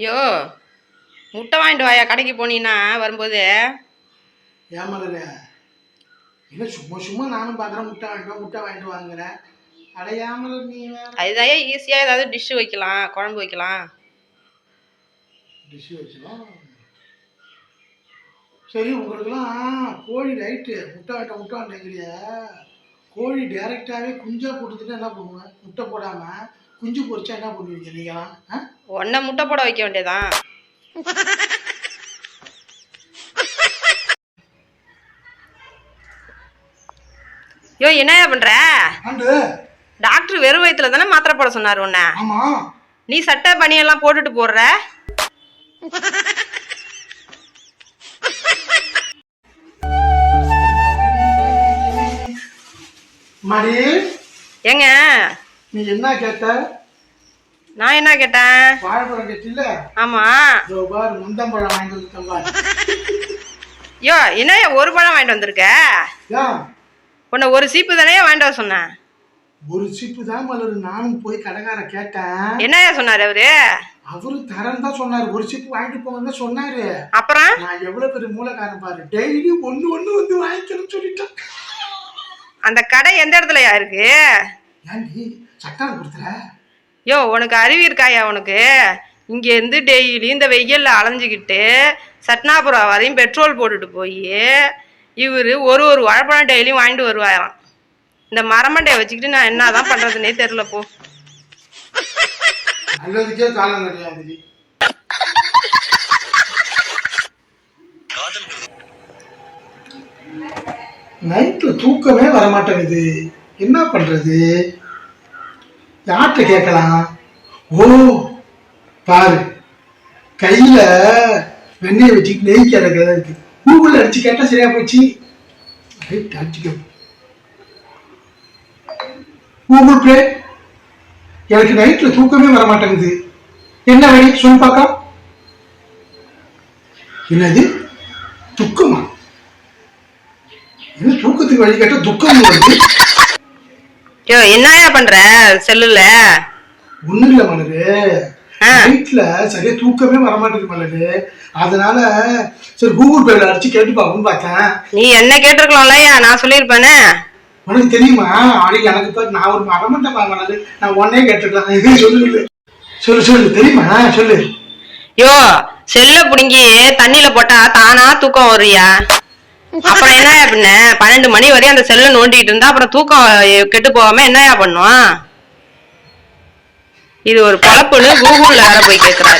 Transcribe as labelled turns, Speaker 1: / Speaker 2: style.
Speaker 1: யோ முட்டை வாங்கிட்டு வாயா கடைக்கு போனீன்னா வரும்போது?
Speaker 2: ஏமலரு இல்லை சும்மா சும்மா நானும் பார்க்குறேன் முட்டை வாங்கிட்டு முட்டை வாங்கிட்டு வாங்குறேன் அட ஏமலர் நீ
Speaker 1: அதுதான் ஈஸியாக ஏதாவது டிஷ்ஷு வைக்கலாம் குழம்பு வைக்கலாம்.
Speaker 2: டிஷ்ஷு வச்சிடும் சரி உங்களுக்குலாம் கோழி ரைட்டு முட்டை வாட்ட முட்டை வாங்கிக்கிறிய கோழி டைரெக்டாகவே குஞ்சா போட்டுட்டு என்ன பண்ணுவேன் முட்டை போடாமல் குஞ்சு பொரிச்சா என்ன பண்ணுவீங்க நீங்களாம்
Speaker 1: ஒன்றை முட்டை போட வைக்க வேண்டியதான் யோ என்னய்யா பண்ற? டாக்டர் வெறும் வயிற்றுல தானே மாத்திரை போட சொன்னார் உன்னை. நீ சட்டை பனியெல்லாம் போட்டுட்டு போடுற?
Speaker 2: மடி.
Speaker 1: ஏங்க?
Speaker 2: நீ என்ன கேட்ட?
Speaker 1: நான் என்ன கேட்டேன்?
Speaker 2: வாழைப்பழம் கேட்டில்ல?
Speaker 1: ஆமா.
Speaker 2: இதோ பாரு முந்தம்பழம் வாங்கி வந்துட்டேன் பாரு.
Speaker 1: யோ என்னய்யா ஒரு பழம் வாங்கிட்டு வந்திருக்க?
Speaker 2: ஏன்
Speaker 1: உன்னை ஒரு சீப்பு தானே வாங்கிட்டு வர சொன்னேன்.
Speaker 2: ஒரு சிப்பு தான் மலர் நானும் போய் கடைக்கார கேட்டேன்.
Speaker 1: என்னய்யா சொன்னார் அவரு?
Speaker 2: அவரு தரேன் தான் சொன்னாரு. ஒரு சிப்பு வாங்கிட்டு போங்கன்னு சொன்னாரு.
Speaker 1: அப்புறம்?
Speaker 2: நான் எவ்வளவு பெரிய மூலக்காரன் பாரு. டெய்லி ஒண்ணு ஒண்ணு வந்து வாங்கிக்கணும்னு சொல்லிட்டேன்.
Speaker 1: அந்த கடை எந்த இடத்துலயா இருக்கு? யோ உனக்கு அறிவு இருக்காயா உனக்கு? இங்க இருந்து டெய்லி இந்த வெயில்ல அலைஞ்சுக்கிட்டு சட்னாபுரம் வரையும் பெட்ரோல் போட்டுட்டு போய் இவர் ஒரு ஒரு வாழைப்பழம் டெய்லியும் வாங்கிட்டு வருவாராம். இந்த மரமண்டையை வச்சுக்கிட்டு நான் என்னதான் பண்றதுன்னே தெரியல போ.
Speaker 2: நைட்டில் தூக்கமே வர மாட்டேங்குது என்ன பண்ணுறது யார்கிட்ட கேட்கலாம்? ஓ பாரு. கையில் வெண்ணெயை வச்சு நெய் கிடக்கிறதா இருக்கு. கூகுளில் அடிச்சு கேட்டால் சரியாக போச்சு. ரைட், அடிச்சுக்க கூகுள் பே எனக்கு நைட்டில் தூக்கமே வர மாட்டேங்குது என்ன வழி சொல்லு பார்க்க என்னது துக்கமா என்ன தூக்கத்துக்கு வழி கேட்டா துக்கம் வருது
Speaker 1: யோ என்னயா பண்ற? செல்லுல.
Speaker 2: ஒண்ணும் இல்ல மலரு.
Speaker 1: ஆ.
Speaker 2: நைட்ல சரியா தூக்கமே வர மாட்டேங்குது மலரு. அதனால சரி கூகுள் பேல அடிச்சு கேட்டு பார்ப்போம்னு பார்த்தேன்
Speaker 1: நீ என்ன கேட்டிருக்கலாம்லயா நான் சொல்லியிருப்பேனே.
Speaker 2: உனக்கு தெரியுமா? அடி எனக்கு நான் ஒரு மரமட்டம் மலரு. நான் உடனே கேட்டுக்கலாம் சொல்லு சொல்லு. சொல்லு தெரியுமா? சொல்லு.
Speaker 1: யோ செல்ல புடுங்கி தண்ணியில போட்டா தானா தூக்கம் வருயா அப்புறம் என்ன பண்ண பன்னெண்டு மணி வரையும் அந்த செல்ல நோண்டிட்டு இருந்தா அப்புறம் தூக்கம் கெட்டு போகாம என்னயா பண்ணும்? இது ஒரு பழப்புன்னு கூகுள்ல வேற போய் கேக்குறாரு.